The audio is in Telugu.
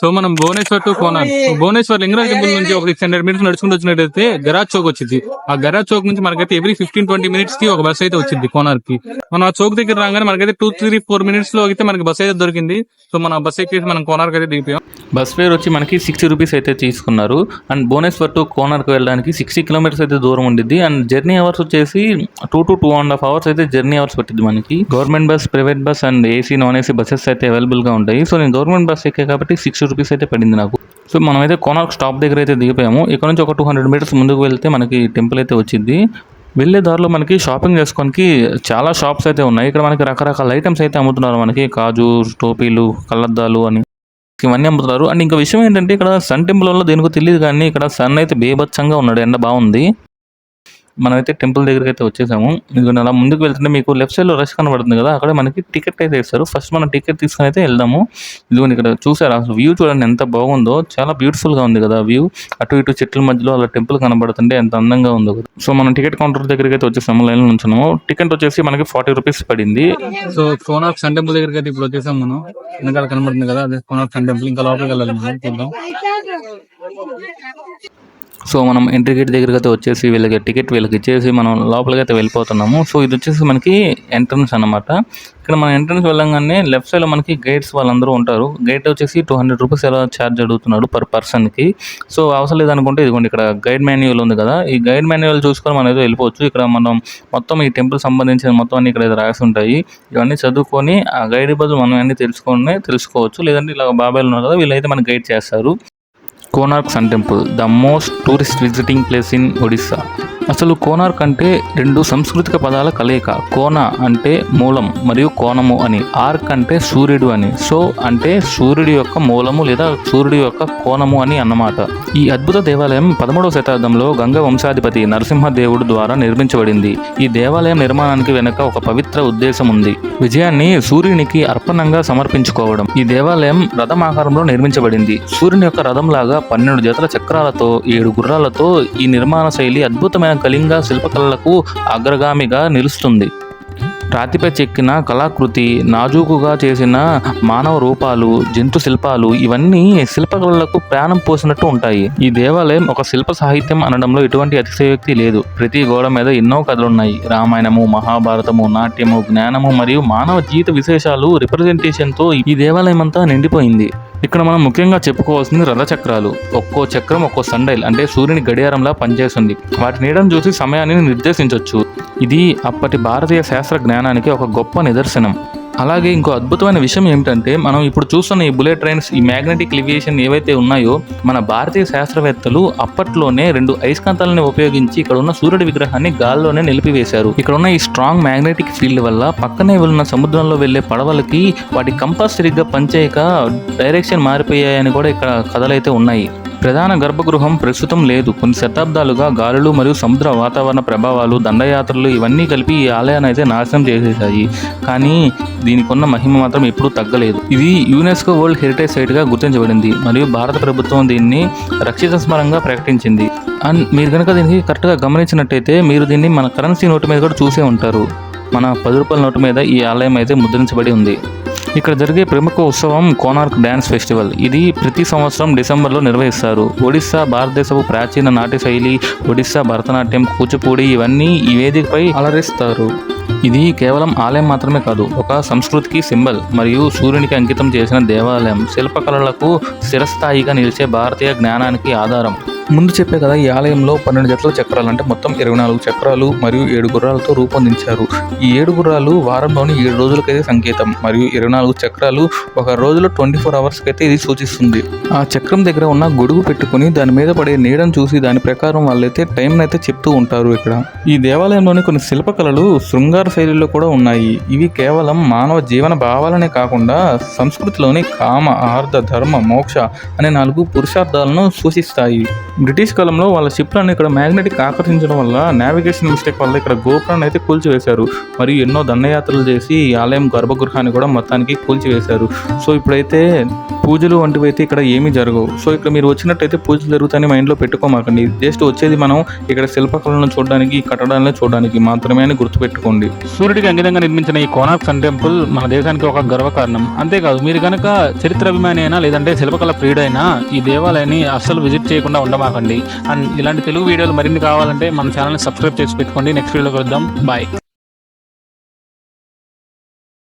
సో మనం భువనేశ్వర్ టు కోనార్ భువనేశ్వర్ లింగరాజ్ టెంపుల్ నుంచి ఒక సిక్స్ హండ్రెడ్ మినిట్స్ నడుచుకుంటూ వచ్చినట్టయితే గరాజ్ చౌక్ వచ్చింది ఆ గరాజ్ చౌక్ నుంచి మనకైతే ఎవ్రీ ఫిఫ్టీన్ ట్వంటీ మినిట్స్కి ఒక బస్ అయితే వచ్చింది కోనార్కి మనం ఆ చౌక్ దగ్గర రాగానే మనకైతే టూ త్రీ ఫోర్ మినిట్స్లో అయితే మనకి బస్ అయితే దొరికింది. సో మన బస్ ఎక్కేసి మనం కోనార్ అయితే దిగిపోయాం. బస్ ఫేర్ వచ్చి మనకి సిక్స్టీ రూపీస్ అయితే తీసుకున్నారు. అండ్ భువనేశ్వర్ టు కోనార్కి వెళ్ళడానికి సిక్స్టీ కిలోమీటర్స్ అయితే దూరం ఉండిద్ది. అండ్ జర్నీ అవర్స్ వచ్చేసి two to two and half hours అయితే జర్నీ అవర్స్ పట్టింది మనకి. Government bus private bus and AC non AC buses అయితే అవైలబుల్గా ఉంటాయి. సో నేను గవర్నమెంట్ బస్ ఎక్కే కాబట్టి సిక్స్టీ రూపీస్ అయితే పడింది నాకు. సో మనమైతే కోనార్క్ స్టాప్ దగ్గర అయితే దిగిపోయాము. ఇక్కడ నుంచి ఒక టూ హండ్రెడ్ మీటర్స్ ముందుకు వెళ్తే మనకి టెంపుల్ అయితే వచ్చింది. వెళ్ళే దారిలో మనకి షాపింగ్ చేసుకోనికి చాలా షాప్స్ అయితే ఉన్నాయి. ఇక్కడ మనకి రకరకాల ఐటమ్స్ అయితే అమ్ముతున్నారు మనకి. కాజు టోపీలు కళ్ళద్దాలు అని ఇవన్నీ అమ్ముతున్నారు. అండ్ ఇంకా విషయం ఏంటంటే ఇక్కడ సన్ టెంపుల్ వల్ల దేనికో తెలియదు కానీ ఇక్కడ సన్ అయితే బేభత్సంగా ఉన్నాడు. ఎండ బాగుంది. మనమైతే టెంపుల్ దగ్గరికి అయితే వచ్చేసాము. మీకు అలా ముందుకు వెళ్తుంటే మీకు లెఫ్ట్ సైడ్లో రష్ కనబడుతుంది కదా అక్కడ మనకి టికెట్ అయితే ఇస్తారు. ఫస్ట్ మనం టికెట్ తీసుకొని అయితే వెళ్దాము. ఇదిగోండి ఇక్కడ చూసారా? అసలు వ్యూ చూడండి ఎంత బాగుందో. చాలా బ్యూటిఫుల్గా ఉంది కదా వ్యూ అటు ఇటు చెట్ల మధ్యలో అలా టెంపుల్ కనబడుతుంటే ఎంత అందంగా ఉందో కదా. సో మనం టికెట్ కౌంటర్ దగ్గరికి అయితే వచ్చేసాము లైన్లో ఉంచున్నాము. టికెట్ వచ్చేసి మనకి ఫార్టీ రూపీస్ పడింది. సో కోనార్క్ సన్ టెంపుల్ దగ్గరికి అయితే ఇప్పుడు వచ్చేసాం మనం. వెనకాల కనబడుతుంది కదా అదే కోనార్క్ సన్ టెంపుల్ ఇంకా లోపలికి వెళ్ళాలి మనం. చూద్దాం. సో మనం ఎంట్రీ గేట్ దగ్గరికి అయితే వచ్చేసి వీళ్ళకి టికెట్ వీళ్ళకి ఇచ్చేసి మనం లోపలికి అయితే వెళ్ళిపోతున్నాము. సో ఇది వచ్చేసి మనకి ఎంట్రన్స్ అన్నమాట. ఇక్కడ మన ఎంట్రన్స్ వెళ్ళంగానే లెఫ్ట్ సైడ్లో మనకి గైడ్స్ వాళ్ళందరూ ఉంటారు. గైడ్ వచ్చేసి టూ హండ్రెడ్ రూపీస్ ఎలా ఛార్జ్ అడుగుతున్నాడు పర్ పర్సన్కి సో అవసరం లేదనుకుంటే ఇదిగోండి ఇక్కడ గైడ్ మాన్యువల్ ఉంది కదా. ఈ గైడ్ మాన్యువల్ చూసుకొని మనం ఏదో వెళ్ళిపోవచ్చు. ఇక్కడ మనం మొత్తం ఈ టెంపుల్ సంబంధించిన మొత్తం అన్ని ఇక్కడ రాసి ఉంటాయి. ఇవన్నీ చదువుకొని ఆ గైడ్ బదులు మనం అన్ని తెలుసుకొని తెలుసుకోవచ్చు. లేదంటే ఇలా బాబాయిలు ఉన్నారు కదా వీళ్ళైతే మనకి గైడ్ చేస్తారు. Konark sun temple the most tourist visiting place in Odisha. అసలు కోనార్క్ అంటే రెండు సాంస్కృతిక పదాల కలయిక. కోన అంటే మూలం మరియు కోణము అని. ఆర్క్ అంటే సూర్యుడు అని. సో అంటే సూర్యుడి యొక్క మూలము లేదా సూర్యుడి యొక్క కోణము అని అన్నమాట. ఈ అద్భుత దేవాలయం పదమూడవ శతాబ్దంలో గంగ వంశాధిపతి నరసింహదేవుడు ద్వారా నిర్మించబడింది. ఈ దేవాలయం నిర్మాణానికి వెనుక ఒక పవిత్ర ఉద్దేశం ఉంది. విజయాన్ని సూర్యునికి అర్పణంగా సమర్పించుకోవడం. ఈ దేవాలయం రథం ఆకారంలో నిర్మించబడింది. సూర్యుని యొక్క రథం లాగా పన్నెండు జతల చక్రాలతో ఏడు గుర్రాలతో ఈ నిర్మాణ శైలి అద్భుతమైన కళింగ శిల్పకళలకు అగ్రగామిగా నిలుస్తుంది. రాతిపై చెక్కిన కళాకృతి నాజూకుగా చేసిన మానవ రూపాలు జంతు శిల్పాలు ఇవన్నీ శిల్పకళలకు ప్రాణం పోసినట్టు ఉంటాయి. ఈ దేవాలయం ఒక శిల్ప సాహిత్యం అనడంలో ఎటువంటి అతిశయోక్తి లేదు. ప్రతి గోడ మీద ఎన్నో కథలున్నాయి. రామాయణము మహాభారతము నాట్యము జ్ఞానము మరియు మానవ జీవిత విశేషాలు రిప్రజెంటేషన్తో ఈ దేవాలయం అంతా నిండిపోయింది. ఇక్కడ మనం ముఖ్యంగా చెప్పుకోవాల్సింది రథచక్రాలు ఒక్కో చక్రం ఒక్కో సండైల్ అంటే సూర్యుని గడియారంలా పనిచేస్తుంది. వాటి నీడను చూసి సమయాన్ని నిర్దేశించవచ్చు ఇది అప్పటి భారతీయ శాస్త్ర జ్ఞానానికి ఒక గొప్ప నిదర్శనం. అలాగే ఇంకో అద్భుతమైన విషయం ఏమిటంటే మనం ఇప్పుడు చూస్తున్న ఈ బుల్లెట్ ట్రైన్స్ ఈ మ్యాగ్నెటిక్ లివియేషన్ ఏవైతే ఉన్నాయో మన భారతీయ శాస్త్రవేత్తలు అప్పట్లోనే రెండు అయస్కాంతాలను ఉపయోగించి ఇక్కడ ఉన్న సూర్యుడి విగ్రహాన్ని గాల్లోనే నిలిపివేశారు. ఇక్కడ ఉన్న ఈ స్ట్రాంగ్ మ్యాగ్నెటిక్ ఫీల్డ్ వల్ల పక్కనే ఉన్న సముద్రంలో వెళ్ళే పడవలకి వాటి కంపల్సరీగా పనిచేయక డైరెక్షన్ మారిపోయాయని కూడా ఇక్కడ కథలైతే ఉన్నాయి. ప్రధాన గర్భగృహం ప్రస్తుతం లేదు. కొన్ని శతాబ్దాలుగా గాలులు మరియు సముద్ర వాతావరణ ప్రభావాలు దండయాత్రలు ఇవన్నీ కలిపి ఈ ఆలయాన్ని అయితే నాశనం చేసేసాయి కానీ దీనికున్న మహిమ మాత్రం ఎప్పుడూ తగ్గలేదు. ఇది యునెస్కో వరల్డ్ హెరిటేజ్ సైట్గా గుర్తించబడింది మరియు భారత ప్రభుత్వం దీన్ని రక్షిత స్మరంగా ప్రకటించింది. అండ్ మీరు కనుక దీనికి కరెక్ట్గా గమనించినట్టయితే మీరు దీన్ని మన కరెన్సీ నోటు మీద కూడా చూసే ఉంటారు. మన పది రూపాయల నోటు మీద ఈ ఆలయం అయితే ముద్రించబడి ఉంది. ఇక్కడ జరిగే ప్రముఖ ఉత్సవం కోనార్క్ డ్యాన్స్ ఫెస్టివల్. ఇది ప్రతి సంవత్సరం డిసెంబర్లో నిర్వహిస్తారు. ఒడిస్సా భారతదేశపు ప్రాచీన నాట్య శైలి ఒడిస్సా భరతనాట్యం కూచిపూడి ఇవన్నీ ఈ వేదికపై అలరిస్తారు. ఇది కేవలం ఆలయం మాత్రమే కాదు ఒక సంస్కృతికి సింబల్ మరియు సూర్యునికి అంకితం చేసిన దేవాలయం. శిల్పకళలకు స్థిరస్థాయిగా నిలిచే భారతీయ జ్ఞానానికి ఆధారం. ముందు చెప్పే కదా ఈ ఆలయంలో పన్నెండు జతల చక్రాలు అంటే మొత్తం ఇరవై నాలుగు చక్రాలు మరియు ఏడు గుర్రాలతో రూపొందించారు. ఈ ఏడు గుర్రాలు వారంలోని ఏడు రోజులకైతే సంకేతం మరియు ఇరవై నాలుగు చక్రాలు ఒక రోజులో ట్వంటీ ఫోర్ అవర్స్కి అయితే ఇది సూచిస్తుంది. ఆ చక్రం దగ్గర ఉన్న గొడుగు పెట్టుకుని దాని మీద పడే నీడను చూసి దాని ప్రకారం వాళ్ళైతే టైం అయితే చెప్తూ ఉంటారు ఇక్కడ. ఈ దేవాలయంలోని కొన్ని శిల్పకళలు శృంగార శైలిలో కూడా ఉన్నాయి. ఇవి కేవలం మానవ జీవన భావాలనే కాకుండా సంస్కృతిలోని కామ ఆర్ధ ధర్మ మోక్ష అనే నాలుగు పురుషార్థాలను సూచిస్తాయి. బ్రిటిష్ కాలంలో వాళ్ళ షిప్లను ఇక్కడ మ్యాగ్నెటిక్ ఆకర్షించడం వల్ల నావిగేషన్ మిస్టేక్ వల్ల ఇక్కడ గోపురాన్ని అయితే కూల్చివేశారు. మరియు ఎన్నో దండయాత్రలు చేసి ఈ ఆలయం గర్భగృహాన్ని కూడా మొత్తానికి కూల్చివేశారు. సో ఇప్పుడైతే పూజలు వంటివి అయితే ఇక్కడ ఏమీ జరగవు. సో ఇక్కడ మీరు వచ్చినట్టయితే పూజలు జరుగుతాయని మైండ్లో పెట్టుకోమాకండి. జస్ట్ వచ్చేది మనం ఇక్కడ శిల్పకళలను చూడడానికి కట్టడాలను చూడడానికి మాత్రమే అని గుర్తుపెట్టుకోండి. సూర్యుడికి అంగితంగా నిర్మించిన ఈ కోనార్క్ సన్ టెంపుల్ మన దేశానికి ఒక గర్వకారణం. అంతేకాదు మీరు కనుక చరిత్ర అభిమాని అయినా లేదంటే శిల్పకళ ప్రియుడైనా ఈ దేవాలయాన్ని అస్సలు విజిట్ చేయకుండా ఉండమాకండి. అండ్ ఇలాంటి తెలుగు వీడియోలు మరిన్ని కావాలంటే మన ఛానల్ని సబ్స్క్రైబ్ చేసి పెట్టుకోండి. నెక్స్ట్ వీడియోలో కలుద్దాం. బాయ్.